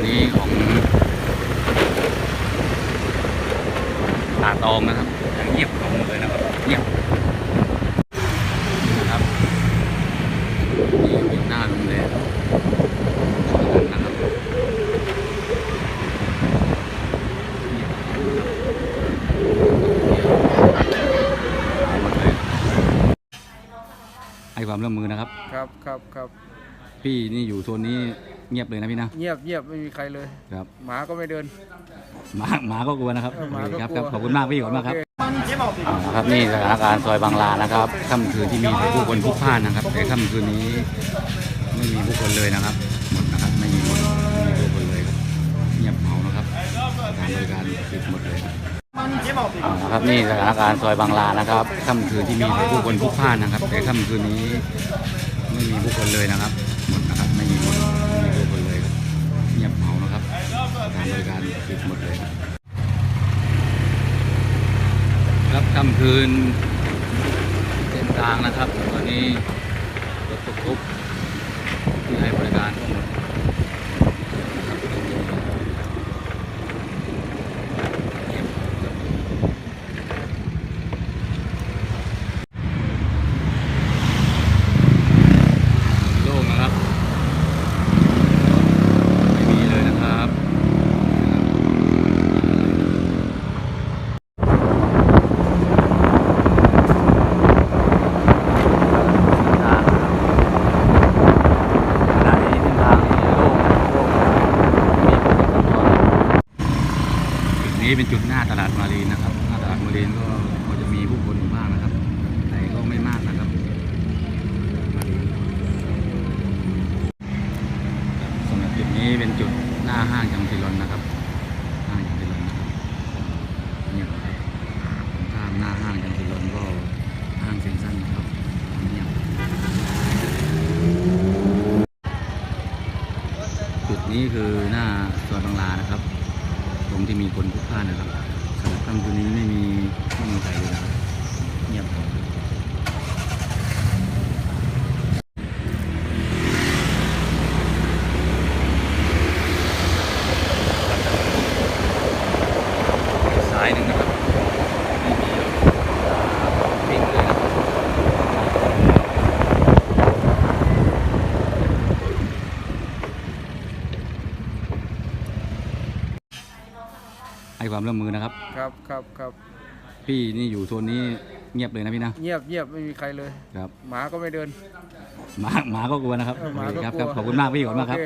อันี้ของตาตองนะครับอย่างเงียบของเลยนะครับเงียบนะครับนี่อยู่หน้าโรงแดมของกันนะครับให้ความร่วมมือนะครับ ครับครับครับพี่นี่อยู่โซนนี้ เงียบเลยนะพี่นะ เงียบเงียบไม่มีใครเลยครับ หมาก็ไม่เดิน หมาหมาก็กลัวนะครับเออหมาก็ครับกลัวครับขอบคุณมากพี่ขอบคุณมากครับโอเคอ่าครับนี่สถานการณ์ซอยบางลานะครับค่ำคืนที่มีผู้คนพลุกพล่านนะครับ แต่ค่ำคืนนี้ไม่มีผู้คนเลยนะครับหมดนะครับไม่มีคนไม่มีผู้คนเลยครับเงียบเหงานะครับการบริการปิดหมดเลยครับอ่าครับนี่สถานการณ์ซอยบางลานะครับค่ำคืนที่มีผู้คนพลุกพล่านนะครับ แต่ค่ำคืนนี้ไม่มีผู้คนเลยนะครับหมดนะครับ บริการปิดหมดเลยครับครับค่ำคืนเส้นทางนะครับ ตอนนี้รถตุกๆที่ให้บริการทั้งหมดนะครับเงียบครับโล่งนะครับ ไม่มีเลยนะครับ ทางขณะนี้เส้นทางนี้โล่งโล่งมีคนสัญจรจุด นี้เป็นจุดหน้าตลาดมารีนนะครับ หน้าตลาดมารีนก็พอจะมีผู้คนอยู่บ้างนะครับ แต่ก็ไม่มากนะครับสำหรับจุดนี้เป็นจุดหน้าห้างจังซิลอนนะครับ ห้างจังซิลอนนะครับเนี่ยครับข้ามหน้าห้างจังซิลอนก็ห้างเซ็นทรัลนะครับเงียจุดนี้คือหน้าซอยบางลานะครับ ตรงที่มีคนพลุกพล่านนะครับสำหรับค่ำคืนนี้ไม่มีไม่มีใครเลยนะครับเงียบครับสายหนึ่งนะครับไม่มีรถวิ่งเลยนะครับ ให้ความร่วมมือนะครับ ครับครับครับพี่นี่อยู่โซนนี้เงียบเลยนะพี่นะเงียบเงียบไม่มีใครเลย ครับ หมาก็ไม่เดินหมาหมาก็กลัวนะครับเออหมาก็ครับกลัว ครับขอบคุณมากพี่ขอบคุณมากครับโอเค